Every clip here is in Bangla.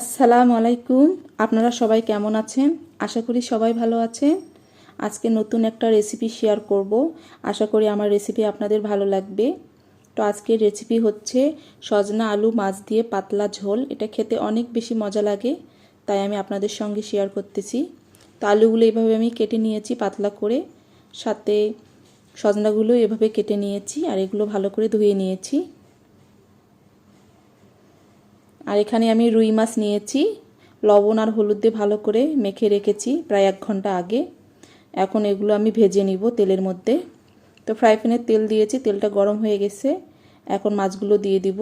আসসালামু আলাইকুম। আপনারা সবাই কেমন আছেন? আশা করি সবাই ভালো আছেন। আজকে নতুন একটা রেসিপি শেয়ার করব। আশা করি আমার রেসিপি আপনাদের ভালো লাগবে। তো আজকের রেসিপি হচ্ছে সজনা আলু মাছ দিয়ে পাতলা ঝোল। এটা খেতে অনেক বেশি মজা লাগে, তাই আমি আপনাদের সঙ্গে শেয়ার করতেছি। তো আলুগুলো এভাবে আমি কেটে নিয়েছি পাতলা করে। সাথে সজনাগুলো এভাবে কেটে নিয়েছি আর এগুলো ভালো করে ধুয়ে নিয়েছি। আর এখানে আমি রুই মাছ নিয়েছি। লবণ আর হলুদ দিয়ে ভালো করে মেখে রেখেছি প্রায় এক ঘণ্টা আগে। এখন এগুলো আমি ভেজে নিব তেলের মধ্যে। তো ফ্রাই প্যানে তেল দিয়েছি, তেলটা গরম হয়ে গেছে। এখন মাছগুলো দিয়ে দিব।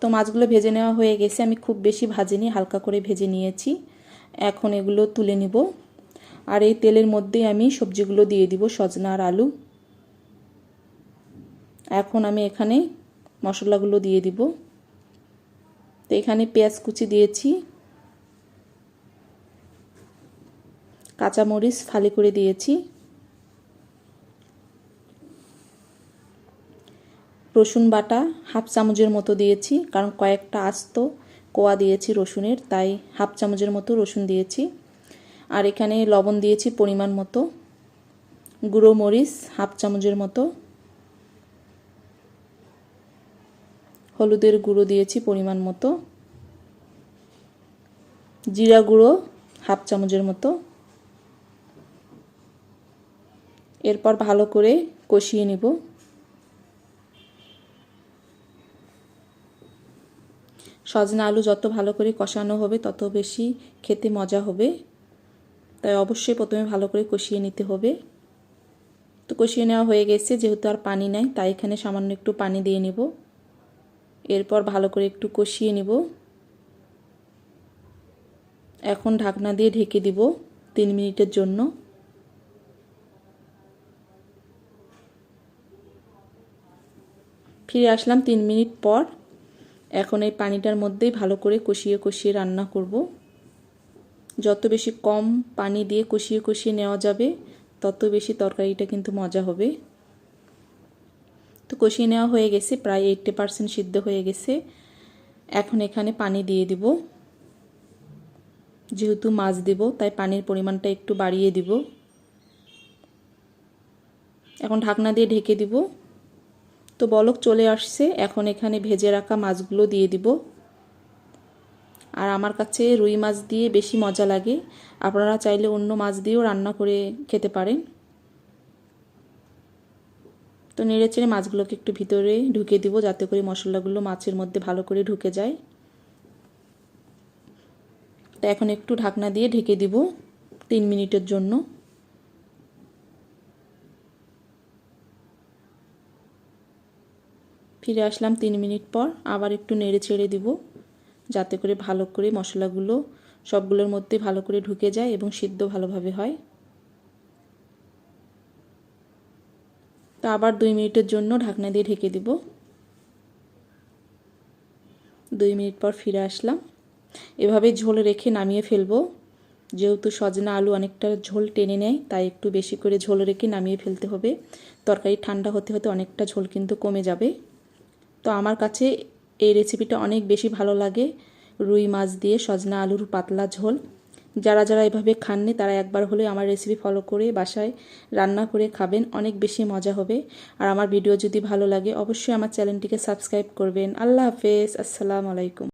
তো মাছগুলো ভেজে নেওয়া হয়ে গেছে, আমি খুব বেশি ভাজিনি, হালকা করে ভেজে নিয়েছি। এখন এগুলো তুলে নিব। আর এই তেলের মধ্যেই আমি সবজিগুলো দিয়ে দিব, সজনা আর আলু। এখন আমি এখানে মশলাগুলো দিয়ে দিব। তো এখানে পেঁয়াজ কুচি দিয়েছি। কাঁচামরিচ ফালি করে দিয়েছি। রসুন বাটা হাফ চামচের মতো দিয়েছি, কারণ কয়েকটা আস্ত কোয়া দিয়েছি রসুনের, তাই হাফ চামচের মতো রসুন দিয়েছি। আর এখানে লবণ দিয়েছি পরিমাণ মতো। গুঁড়ো মরিচ হাফ চামচের মতো। হলুদের গুঁড়ো দিয়েছি পরিমাণ মতো। জিরা গুঁড়ো হাফ চামচের মতো। এরপর ভালো করে কষিয়ে নিব। সজনা আলু যত ভালো করে কষানো হবে, তত বেশি খেতে মজা হবে। তাই অবশ্যই প্রথমে ভালো করে কষিয়ে নিতে হবে। তো কষিয়ে নেওয়া হয়ে গেছে, যেহেতু আর পানি নাই, তাই এখানে সামান্য একটু পানি দিয়ে নিব। এরপর ভালো করে একটু কষিয়ে নিব। এখন ঢাকনা দিয়ে ঢেকে দিব তিন মিনিটের জন্য। ফিরে আসলাম তিন মিনিট পর। এখন এই পানিটার মধ্যেই ভালো করে কষিয়ে কষিয়ে রান্না করব। যত বেশি কম পানি দিয়ে কষিয়ে কষিয়ে নেওয়া যাবে, তত বেশি তরকারিটা কিন্তু মজা হবে। তো কষিয়ে নেওয়া হয়ে গেছে, প্রায় এইটটি পারসেন্ট সিদ্ধ হয়ে গেছে। এখন এখানে পানি দিয়ে দিব। যেহেতু মাছ দিব, তাই পানির পরিমাণটা একটু বাড়িয়ে দিব। এখন ঢাকনা দিয়ে ঢেকে দিব। তো বলক চলে আসছে, এখন এখানে ভেজে রাখা মাছগুলো দিয়ে দিব। আর আমার কাছে রুই মাছ দিয়ে বেশি মজা লাগে। আপনারা চাইলে অন্য মাছ দিয়েও রান্না করে খেতে পারেন। তো নেড়ে চেড়ে মাছগুলোকে একটু ভিতরে ঢুকে দিব, যাতে করে মশলাগুলো মাছের মধ্যে ভালো করে ঢুকে যায়। তো এখন একটু ঢাকনা দিয়ে ঢেকে দিব তিন মিনিটের জন্য। ফিরে আসলাম তিন মিনিট পর, আবার একটু নেড়ে ছেড়ে দিব, যাতে করে ভালো করে মশলাগুলো সবগুলোর মধ্যে ভালো করে ঢুকে যায় এবং সিদ্ধ ভালোভাবে হয়। তো আবার দুই মিনিটের জন্য ঢাকনা দিয়ে ঢেকে দিব। দুই মিনিট পর ফিরে আসলাম। এভাবে ঝোল রেখে নামিয়ে ফেলব। যেহেতু সজনা আলু অনেকটা ঝোল টেনে নেয়, তাই একটু বেশি করে ঝোল রেখে নামিয়ে ফেলতে হবে। তরকারি ঠান্ডা হতে হতে অনেকটা ঝোল কিন্তু কমে যাবে। তো আমার কাছে এই রেসিপিটা অনেক বেশি ভালো লাগে। রুই মাছ দিয়ে সজনা আলুর পাতলা ঝোল। যারা যারা এভাবে খাননি, তারা একবার হলে আমার রেসিপি ফলো করে বাসায় রান্না করে খাবেন, অনেক বেশি মজা হবে। আর আমার ভিডিও যদি ভালো লাগে, অবশ্যই আমার চ্যানেলটিকে সাবস্ক্রাইব করবেন। আল্লাহ হাফেজ, আসসালামু আলাইকুম।